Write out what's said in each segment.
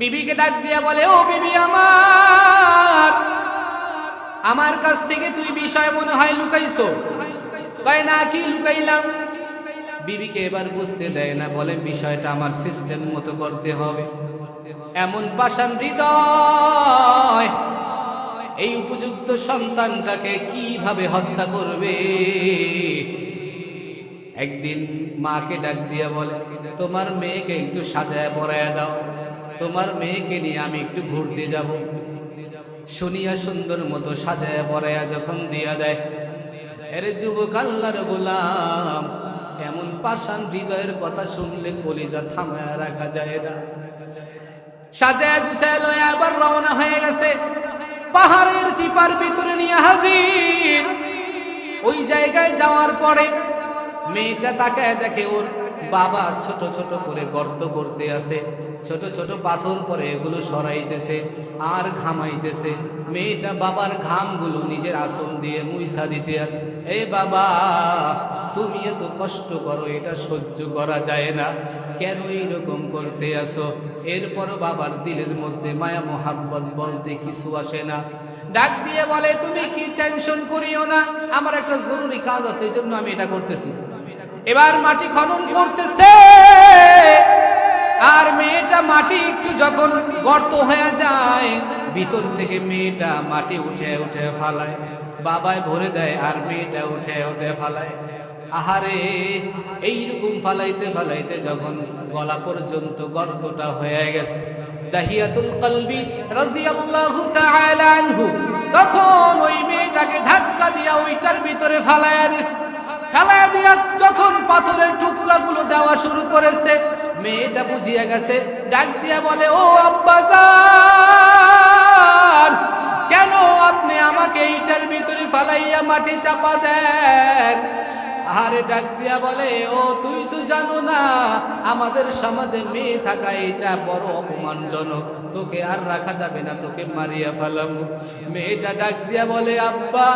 বিবিকে ডাক দিয়া বলে, ও বিবি আমার আমার কাছ থেকে তুই বিষয় মনে হয় লুকাইছো? কয়, না, কি লুকাইলাম? বিবিকে এবার বুঝতে দেয় না, বলে, বিষয়টা আমার সিস্টেম মতো করতে হবে। এমন পাষাণ হৃদয়, এই উপযুক্ত সন্তানটাকে কীভাবে হত্যা করবে? একদিন মাকে ডাক দিয়া বলে, তোমার মেয়েকে একটু সাজায় পরায় দাও। তোমার মেয়েকে নিয়ে আমি একটু ঘুরতে যাব। শুনিয়া সুন্দর মতো সাজায় পরায়া যখন দিয়া দেয়, এরে যুবক আল্লাহর গোলাম, এমন পাষাণ হৃদয়ের কথা শুনলে কলিজা থামায় রাখা যায় না। সাজায় গুছায় লয়ে আবার রওনা হয়ে গেছে। পাহাড়ের চিপার ভিতরে নিয়ে হাজির। ওই জায়গায় যাওয়ার পরে মেয়েটা তাকে দেখে ওর বাবা ছোট ছোট করে গর্ত করতে আছে ছোট ছোট পাথর পরে এগুলো সরাইতেছে আর ঘামাইতেছে। মেয়েটা বাবার ঘামগুলো নিজের আসন দিয়ে মুইসা দিতে আসে, এ বাবা, তুমি এত কষ্ট করো, এটা সহ্য করা যায় না। কেন এইরকম করতে আসো? এরপর বাবার দিলের মধ্যে মায়া মোহাব্বত বলতে কিছু আসে না। ডাক দিয়ে বলে, তুমি কি টেনশন করিও না, আমার একটা জরুরি কাজ আছে, এই জন্য আমি এটা করতেছি। এবার মাটি খনন করতেছে। আর মেয়েটা মাটি একটু যখন গর্ত হয়ে যায়, ভিতর থেকে মেয়েটা মাটি উঠে উঠে ফালায়। বাবায় ভরে দেয় আর মেয়েটা উঠে উঠে ফালায়। আহারে, এইরকম ফালাইতে ফালাইতে যখন গলা পর্যন্ত গর্তটা হয়ে গেছে। দাহিয়াতুল কলবি রাদিয়াল্লাহু তাআলা আনহু তখন ওই মেয়েটাকে ধাক্কা দিয়া ওইটার ভিতরে ফালায়া দিস ফেলায়া দিয়া যখন পাথরের টুকরাগুলো দেওয়া শুরু করেছে মেয়েটা বুঝিয়া গেছে, ডাক দিয়া বলে, ও আব্বাজান কেন আপনি আমাকে এইটার ভিতরে ফালাইয়া মাটি চাপা দেন? আহারে ডাক দিয়া বলে, ও, তুই তো জানো না, আমাদের সমাজে মেয়ে থাকা এটা বড় অপমানজনক। তোকে আর রাখা যাবে না, তোকে মারিয়া ফেলাম মেয়েটা ডাক দিয়া বলে, আব্বা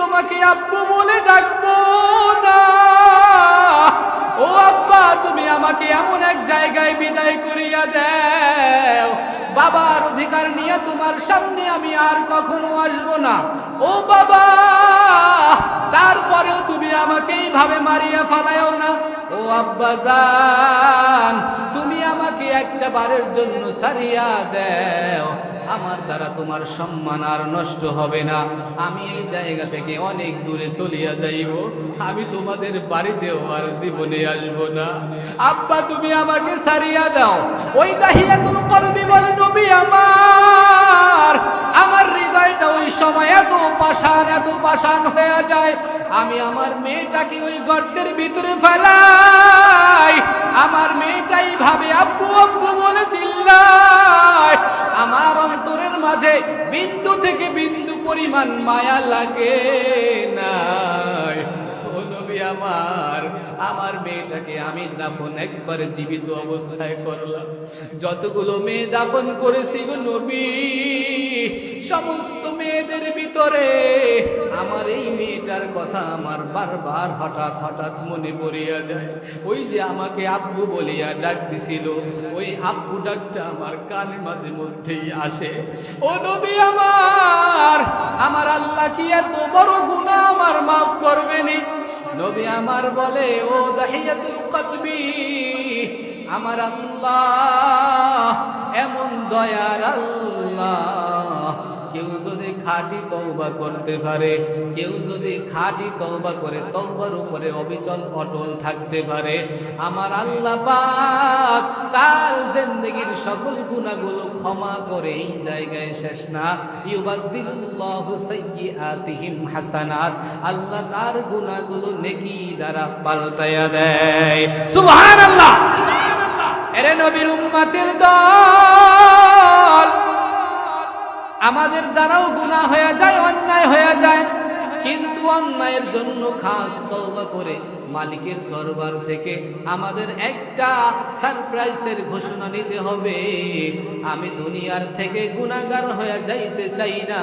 তোমাকে আব্বু বলে ডাকবো না। ও আব্বা, তুমি আমাকে এমন এক জায়গায় বিদায় করিয়া দেও। বাবার অধিকার নিয়ে তোমার সামনে আমি আর কখনো আসব না। ও বাবা তারপরেও তুমি আমাকে এইভাবে মারিয়া ফালায়ও না। ও আব্বা জান, তুমি আমাকে একটা বারের জন্য সারিয়া দেও। আমার দ্বারা তোমার সম্মান আর নষ্ট হবে না। আমি এই জায়গা থেকে অনেক দূরে চলিয়া যাইব। আমি তোমাদের বাড়িতেও আর জীবনে আসব না। আব্বা, তুমি আমাকে সারিয়া দাও। ওই দাহিয়াতুল কলবি বলে নবী আমার। পাষাণ, এত পাষাণ হয়ে যায়। আমি আমার মেয়েটাকে ওই গর্তের ভিতরে ফেলাই। আমার মেয়েটাই ভাবে, আব্বু আব্বু বলে চিল্লায়। আমার অন্তরের মাঝে বিন্দু থেকে বিন্দু পরিমাণ মায়া লাগে না। আমার মেয়েটাকে আমি দাফন একবারে জীবিত অবস্থায় করলাম। যতগুলো মেয়ে দাফন করেছি গো নবী, সমস্ত মেয়েদের ভিতরে আমার এই মেয়েটার কথা আমার বারবার হঠাৎ হঠাৎ মনে পড়িয়া যায়। ওই যে আমাকে আব্বু বলিয়া ডাক দিছিল, ওই আব্বু ডাকটা আমার কানে মাঝে মধ্যেই আসে। ও নবী আমার আমার আল্লাহ কি এত বড় গুনাহ আমার মাফ করবেনি নবী আমার বলে ও দাহিয়াতুল কলবি আমার আল্লাহ এমন দয়ার আল্লাহ কেউ যদি খাঁটি তৌবা করতে পারে, কেউ যদি খাঁটি তৌবা করে তৌবার উপরে অবিচল অটল থাকতে পারে, আমার আল্লাহ পাক তার জিন্দেগীর সকল গুনাহগুলো ক্ষমা করে এই জায়গায় শেষ না। ইউবাদদিলুল্লাহু সাইয়্যাতিহিম হাসানাত, আল্লাহ তার গুনাহগুলো নেকি দ্বারা পাল্টায়া দেয়। সুবহানাল্লাহ! এরে নবীর উম্মতের দল! আমাদের দ্বারাও গুণা হয়ে যায়, অন্যায় হয়ে যায়। কিন্তু অন্যায়ের জন্য খাস তওবা করে মালিকের দরবার থেকে আমাদের একটা সারপ্রাইজের ঘোষণা নিতে হবে। আমি দুনিয়ার থেকে গুণাগার হয়ে যাইতে চাই না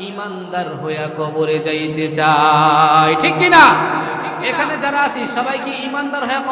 ইমানদার হইয়া কবরে যাইতে চাই। ঠিক কিনা? এখানে যারা আছি, সবাই কি ইমানদার হয়ে